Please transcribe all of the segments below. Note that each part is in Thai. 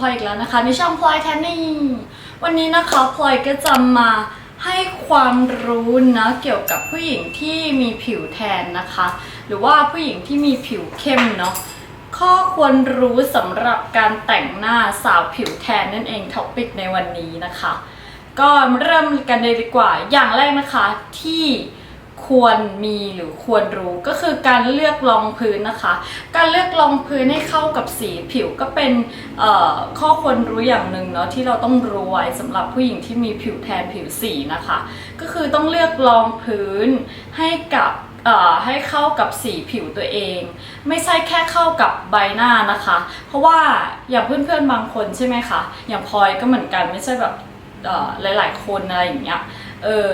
พลอยอีกแล้วนะคะในช่องพลอยแทนนี่วันนี้นะคะพลอยก็จะมาให้ความรู้นะเกี่ยวกับผู้หญิงที่มีผิวแทนนะคะ หรือว่าผู้หญิงที่มีผิวเข้มเนาะข้อควรรู้สำหรับการแต่งหน้าสาวผิวแทนนั่นเองท็อปิกในวันนี้นะคะ ก็เริ่มกันเลยดีกว่าอย่างแรกนะคะที่ ควรมีหรือควรรู้ก็คือการเลือกรองพื้นนะคะ การเลือกรองพื้นให้เข้ากับสีผิวก็เป็นข้อควรรู้อย่างหนึ่งเนาะที่เราต้องรู้ไว้สำหรับผู้หญิงที่มีผิวแทนผิวสีนะคะ ก็คือต้องเลือกรองพื้นให้กับให้เข้ากับสีผิวตัวเอง ไม่ใช่แค่เข้ากับใบหน้านะคะ เพราะว่าอย่างเพื่อนๆบางคนใช่ไหมคะอย่างพลอยก็เหมือนกันไม่ใช่แบบหลายๆคนอะไรอย่างเงี้ยเออ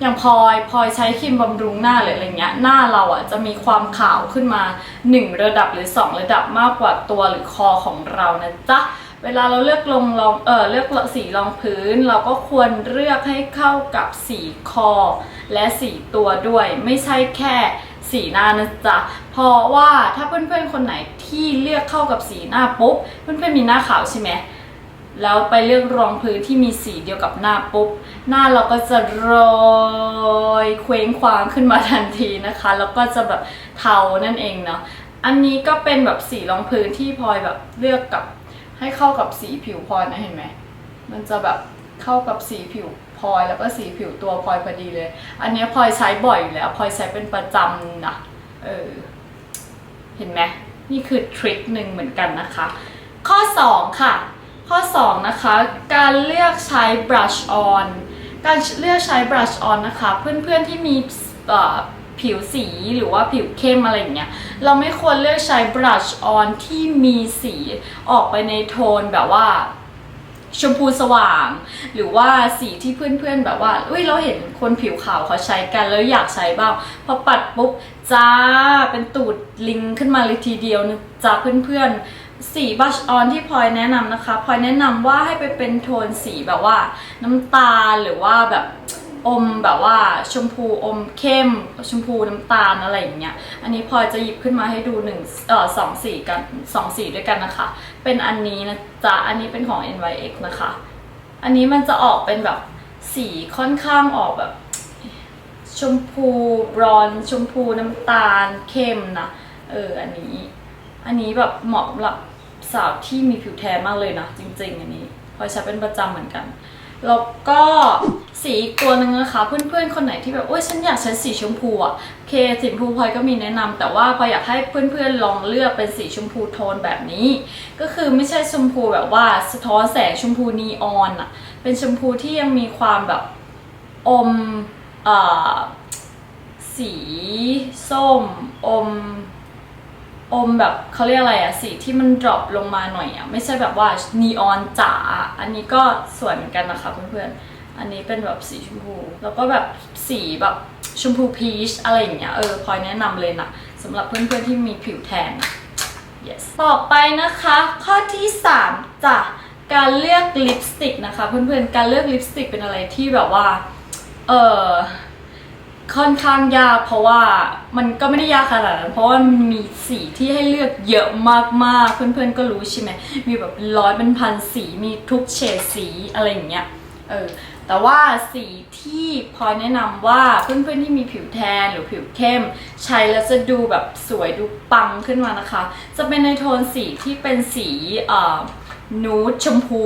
อย่างพลอยพลอยใช้ครีมบำรุงหน้าหรืออะไรเงี้ยหน้าเราอะจะมีความขาวขึ้นมา 1 ระดับหรือ 2 ระดับมากกว่าตัวหรือคอของเรานะจ๊ะเวลาเราเลือกลงรองเออเลือกสีรองพื้น เราก็ควรเลือกให้เข้ากับสีคอ และสีตัวด้วย ไม่ใช่แค่สีหน้านะจ๊ะเพราะว่าถ้าเพื่อนๆคนไหนที่เลือกเข้ากับสีหน้าปุ๊บเพื่อนๆมีหน้าขาวใช่ไหม แล้วไปเลือกรองพื้นที่มีสีเดียวกับหน้าปุ๊บ หน้าเราก็จะโรยเคว้งคว้างขึ้นมาทันทีนะคะ แล้วก็จะแบบเทานั่นเองเนาะอันนี้ก็เป็นแบบสีรองพื้นที่พลอยแบบเลือกกับให้เข้ากับสีผิวพลอยนะเห็นไหมมันจะแบบเข้ากับสีผิวพลอยแล้วก็สีผิวตัวพลอยพอดีเลย อันนี้พลอยใช้บ่อยอยู่แล้วพลอยใช้เป็นประจำนะเออเห็นไหมนี่คือทริคหนึ่งเหมือนกันนะคะ ข้อ 2 ค่ะ ข้อ 2 นะคะ การเลือกใช้ brush on การเลือกใช้ brush on นะคะ เพื่อนๆที่มีผิวสีหรือว่าผิวเข้มอะไรอย่างเงี้ยเราไม่ควรเลือกใช้ brush on ที่มีสีออกไปในโทนแบบว่าชมพูสว่าง หรือว่าสีที่เพื่อนๆแบบว่าอุ้ยเราเห็นคนผิวขาวเขาใช้กันแล้วอยากใช้บ้างพอปัดปุ๊บจ้าเป็นตูดลิงขึ้นมาเลยทีเดียวนะจ้าเพื่อนๆ สีบัชออนที่พลอยแนะนำนะคะพลอยแนะนำว่าให้ไปเป็นโทนสีแบบว่า น้ำตาลหรือว่าแบบอมแบบว่าชมพูอมเข้ม ชมพูน้ำตาลอะไรอย่างเงี้ย อันนี้พลอยจะหยิบขึ้นมาให้ดูหนึ่งเอ่อสองสีกันสองสีด้วยกันนะคะ เป็นอันนี้นะจ๊ะ อันนี้เป็นของ NYX นะคะ อันนี้มันจะออกเป็นแบบสีค่อนข้างออกแบบ ชมพูบรอนชมพูน้ำตาลเข้มนะ เออ อันนี้ อันนี้แบบเหมาะสำหรับสาวที่มีผิวแทนมากเลยนะ จริง ๆ อันนี้พลอยใช้เป็นประจำเหมือนกัน แล้วก็สีอีกตัวหนึ่งนะคะเพื่อนๆคนไหนที่แบบโอ้ยฉันอยากใช้สีชมพูอะเคสีชมพูพลอยก็มีแนะนำแต่ว่าพลอยอยากให้เพื่อนๆลองเลือกเป็นสีชมพูโทนแบบนี้ ก็คือไม่ใช่ชมพูแบบว่าสะท้อนแสงชมพูนีออนอะเป็นชมพูที่ยังมีความแบบอมอสีส้ม อม อมแบบเขาเรียกอะไรอะสีที่มันดรอปลงมาหน่อยอะไม่ใช่แบบว่านีออนจ๋าอันนี้ก็สวยเหมือนกันนะคะเพื่อนๆอันนี้เป็นแบบสีชมพู แล้วก็แบบสีแบบชมพูพีชอะไรอย่างเงี้ยเออพลอยแนะนำเลยนะสำหรับเพื่อนๆที่มีผิวแทนนะ yes ต่อไปนะคะ ข้อที่ 3จ้ะการเลือกลิปสติกนะคะ เพื่อนๆการเลือกลิปสติกเป็นอะไรที่แบบว่าเออ ค่อนข้างยากเพราะว่ามันก็ไม่ได้ยากขนาดนั้นเพราะว่ามันมีสีที่ให้เลือกเยอะมากๆ เพื่อนๆก็รู้ใช่ไหมมีแบบร้อยเป็นพันสีมีทุกเฉดสีอะไรอย่างเงี้ยเออแต่ว่าสีที่พอแนะนำว่าเพื่อนๆที่มีผิวแทนหรือผิวเข้ม ใช้แล้วจะดูแบบสวยดูปังขึ้นมานะคะ จะเป็นในโทนสีที่เป็นสีเอ่อนูดชมพู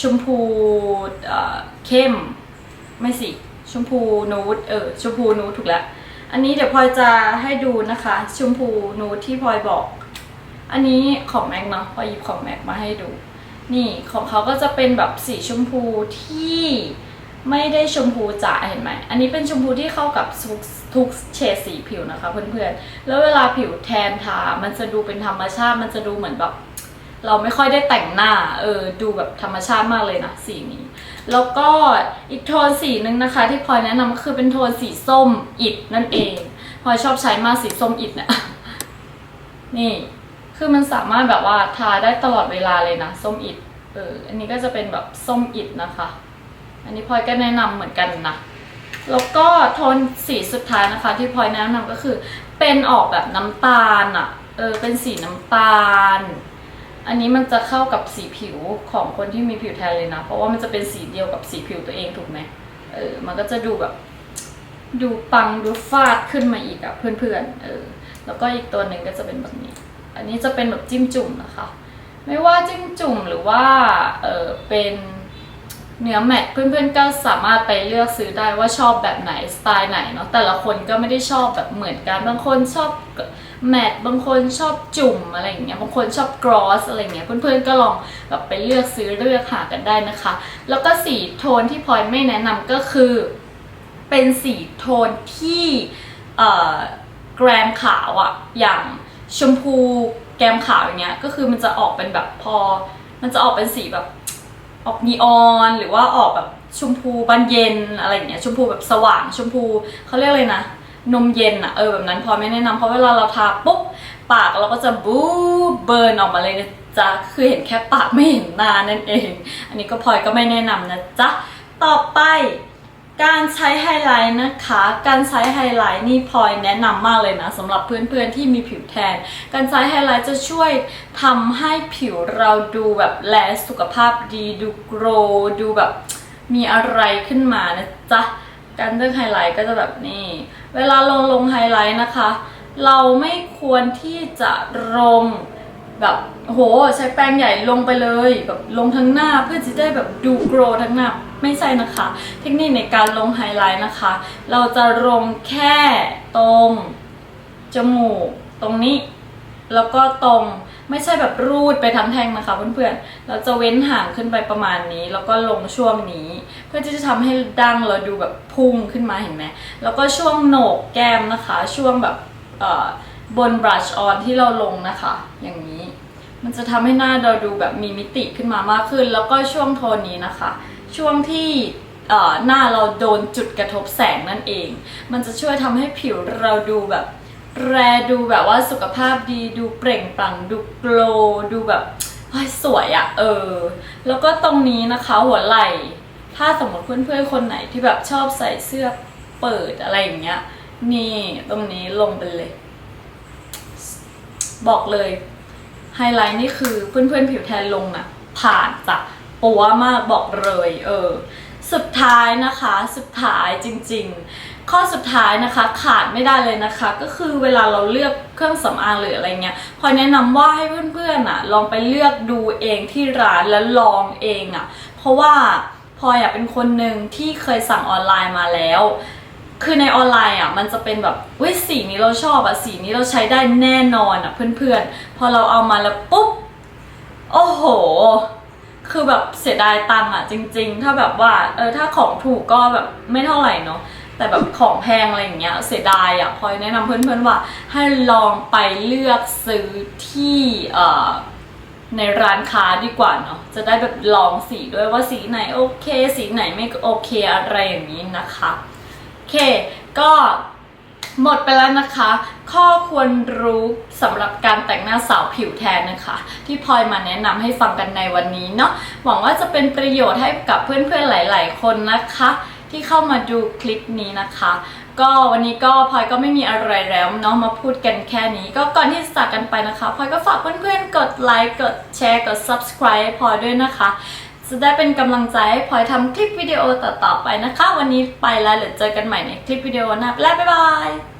ชมพูเอ่อเข้มไม่สิ ชมพูนูดเออชมพูนูดถูกแล้ว อันนี้เดี๋ยวพลอยจะให้ดูนะคะ ชมพูนูดที่พลอยบอก อันนี้ของแม็กเนาะพลอยหยิบของแม็กมาให้ดู นี่ของเขาก็จะเป็นแบบสีชมพูที่ไม่ได้ชมพูจ๋าเห็นไหม อันนี้เป็นชมพูที่เข้ากับทุกทุกเฉดสีผิวนะคะเพื่อนๆ แล้วเวลาผิวแทนทา มันจะดูเป็นธรรมชาติ มันจะดูเหมือนแบบ เราไม่ค่อยได้แต่งหน้า เออ ดูแบบธรรมชาติมากเลยนะสีนี้ แล้วก็อีกโทนสีหนึ่งนะคะ ที่พลอยแนะนำก็คือเป็นโทนสีส้มอิดนั่นเองพลอยชอบใช้มากสีส้มอิดเนี่ยนี่ คือมันสามารถแบบว่าทาได้ตลอดเวลาเลยนะส้มอิด เออ อันนี้ก็จะเป็นแบบส้มอิดนะคะ อันนี้พลอยก็แนะนำเหมือนกันนะ แล้วก็โทนสีสุดท้ายนะคะ ที่พลอยแนะนำก็คือ เป็นออกแบบน้ำตาลอะ่ะ เออ เป็นสีน้ำตาล อันนี้มันจะเข้ากับสีผิวของคนที่มีผิวแทนเลยนะ เพราะว่ามันจะเป็นสีเดียวกับสีผิวตัวเองถูกไหมเออ มันก็จะดูแบบ ดูปังดูฟาดขึ้นมาอีกอะเพื่อนๆ เออ แล้วก็อีกตัวหนึ่งก็จะเป็นแบบนี้ อันนี้จะเป็นแบบจิ้มจุ่มนะคะ ไม่ว่าจิ้มจุ่มหรือว่า เออเป็นเนื้อแมทเพื่อนๆก็สามารถไปเลือกซื้อได้ว่าชอบแบบไหนสไตล์ไหนเนาะแต่ละคนก็ไม่ได้ชอบแบบเหมือนกันบางคนชอบ แมทบางคนชอบจุ่มอะไรอย่างเงี้ยบางคนชอบกรอสอะไรอย่างเงี้ยเพื่อนๆก็ลองแบบไปเลือกซื้อเลือกหากันได้นะคะ แล้วก็สีโทนที่พลอยไม่แนะนำก็คือเป็นสีโทนที่แกรมขาวอะอย่างชมพูแกรมขาวอย่างเงี้ยก็คือมันจะออกเป็นแบบพอ มันจะออกเป็นสีแบบออกนีออนหรือว่าออกแบบชมพูบานเย็นอะไรอย่างเงี้ยชมพูแบบสว่างชมพูเขาเรียกเลยนะ นมเย็นอะเออแบบนั้นพอไม่แนะนำเพราะเวลาเราทาปุ๊บปากเราก็จะบู๊เบิร์นออกมาเลยนะจ๊ะคือเห็นแค่ปากไม่เห็นหน้านั่นเอง อันนี้ก็พลอยก็ไม่แนะนำนะจ๊ะต่อไปการใช้ไฮไลท์นะคะ การใช้ไฮไลท์นี่พลอยแนะนำมากเลยนะสำหรับเพื่อนๆที่มีผิวแทน การใช้ไฮไลท์จะช่วยทำให้ผิวเราดูแบบแลสุขภาพดี ดูโกรดูแบบมีอะไรขึ้นมานะจ๊ะ การเลือกไฮไลท์ก็จะแบบนี้ เวลาลงลงไฮไลท์นะคะ เราไม่ควรที่จะลงแบบโหใช้แป้งใหญ่ลงไปเลยแบบลงทั้งหน้าเพื่อจะได้แบบดูโกรทั้งหน้าไม่ใช่นะคะ เทคนิคในการลงไฮไลท์นะคะ เราจะลงแค่ตรงจมูกตรงนี้ แล้วก็ตรง ไม่ใช่แบบรูดไปทั้งแท่งนะคะเพื่อนๆ เราจะเว้นห่างขึ้นไปประมาณนี้ แล้วก็ลงช่วงนี้ เพื่อที่จะทำให้ดั้งเราดูแบบพุ่งขึ้นมาเห็นไหมแล้วก็ช่วงโหนกแก้มนะคะ ช่วงแบบบนบรัชออนที่เราลงนะคะ อย่างนี้ มันจะทำให้หน้าเราดูแบบมีมิติขึ้นมามากขึ้น แล้วก็ช่วงโทนนี้นะคะ ช่วงที่หน้าเราโดนจุดกระทบแสงนั่นเอง มันจะช่วยทำให้ผิวเราดูแบบ แรดูแบบว่าสุขภาพดีดูเปล่งปลั่งดูโกลดูแบบสวยอะเออ แล้วก็ตรงนี้นะคะหัวไหล่ ถ้าสมมติเพื่อนๆคนไหนที่แบบชอบใส่เสื้อเปิดอะไรอย่างเงี้ย นี่ตรงนี้ลงไปเลย บอกเลยไฮไลท์นี่คือเพื่อนๆผิวแทนลงนะผ่านจ้ะปัวมากบอกเลย เออ สุดท้ายนะคะ สุดท้ายจริง ๆ ข้อสุดท้ายนะคะขาดไม่ได้เลยนะคะ ก็คือเวลาเราเลือกเครื่องสำอางหรืออะไรเงี้ยพอแนะนำว่าให้เพื่อนๆอะลองไปเลือกดูเองที่ร้านแล้วลองเองอะ เพราะว่าพลอยอะเป็นคนหนึ่งที่เคยสั่งออนไลน์มาแล้ว คือในออนไลน์อะมันจะเป็นแบบเว้ยสีนี้เราชอบอะสีนี้เราใช้ได้แน่นอนอะเพื่อนๆ พอเราเอามาแล้วปุ๊บโอ้โหคือแบบเสียดายตังค์อะจริง ๆ ถ้าแบบว่าเออถ้าของถูกก็แบบไม่เท่าไหร่เนาะ แต่แบบของแพงอะไรอย่างเงี้ยเสียดายอะพลอยแนะนำเพื่อนๆว่าให้ลองไปเลือกซื้อที่เอ่อในร้านค้าดีกว่าเนาะจะได้แบบลองสีด้วยว่าสีไหนโอเค สีไหนไม่โอเคอะไรอย่างนี้นะคะโอเค ก็หมดไปแล้วนะคะ ข้อควรรู้สำหรับการแต่งหน้าสาวผิวแทนนะคะ ที่พลอยมาแนะนำให้ฟังกันในวันนี้เนาะหวังว่าจะเป็นประโยชน์ให้กับเพื่อนๆหลาย ๆ คนนะคะ ที่เข้ามาดูคลิปนี้นะคะ ก็วันนี้ก็พลอยก็ไม่มีอะไรแล้วเนาะมาพูดกันแค่นี้ ก็ก่อนที่จะจากกันไปนะคะพลอยก็ฝากเพื่อนๆกดไลค์กดแชร์กด subscribe พลอยด้วยนะคะ จะได้เป็นกำลังใจให้พลอยทำคลิปวิดีโอต่อๆไปนะคะ วันนี้ไปแล้วเดี๋ยวเจอกันใหม่ในคลิปวิดีโอหน้าแล้วบ๊ายบาย